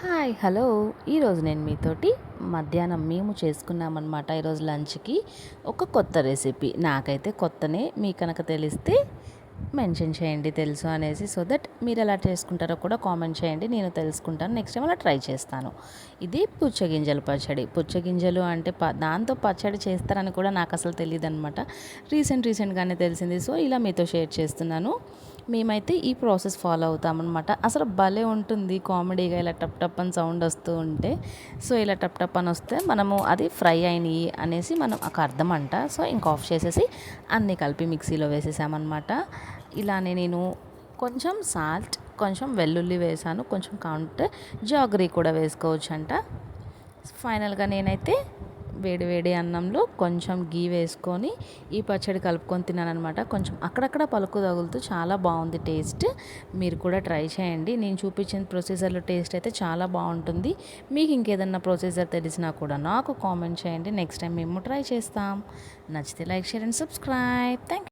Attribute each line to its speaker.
Speaker 1: Hi hello. ఈరోజు నేను మీతోటి మధ్యాహ్నం మేము చేసుకున్నామన్నమాట ఈరోజు లంచ్కి ఒక కొత్త రెసిపీ. నాకైతే కొత్తనే మీ కనుక తెలిస్తే మెన్షన్ చేయండి తెలుసు అనేసి సో దట్ మీరు ఎలా చేసుకుంటారో కూడా కామెంట్ చేయండి నేను తెలుసుకుంటాను నెక్స్ట్ టైం అలా ట్రై చేస్తాను. ఇది పుచ్చగింజల పచ్చడి. పుచ్చగింజలు అంటే ప దాంతో పచ్చడి చేస్తారని కూడా నాకు అసలు తెలియదు అనమాట రీసెంట్ రీసెంట్గానే తెలిసింది సో ఇలా మీతో షేర్ చేస్తున్నాను. మేమైతే ఈ ప్రాసెస్ ఫాలో అవుతామన్నమాట. అసలు భలే ఉంటుంది కామెడీగా ఇలా టప్ టప్ అని సౌండ్ వస్తూ ఉంటే. సో ఇలా టప్ టప్ అని వస్తే మనము అది ఫ్రై అయినాయి అనేసి మనం ఒక అర్థం అంట. సో ఇంకా ఆఫ్ చేసేసి అన్నీ కలిపి మిక్సీలో వేసేసామన్నమాట. ఇలానే నేను కొంచెం సాల్ట్ కొంచెం వెల్లుల్లి వేసాను కొంచెం కౌంట్ జాగరీ కూడా వేసుకోవచ్చు అంట ఫైనల్గా నేనైతే వేడి వేడి అన్నంలో కొంచెం గీ వేసుకొని ఈ పచ్చడి కలుపుకొని తిన్నాను అనమాట కొంచెం అక్కడక్కడ పలుకు తగులుతూ చాలా బాగుంది టేస్ట్. మీరు కూడా ట్రై చేయండి. నేను చూపించిన ప్రొసీజర్లో టేస్ట్ అయితే చాలా బాగుంటుంది. మీకు ఇంకేదన్నా ప్రొసీజర్ తెలిసినా కూడా నాకు కామెంట్ చేయండి. నెక్స్ట్ టైం మేము ట్రై చేస్తాం. నచ్చితే like share and subscribe. Thank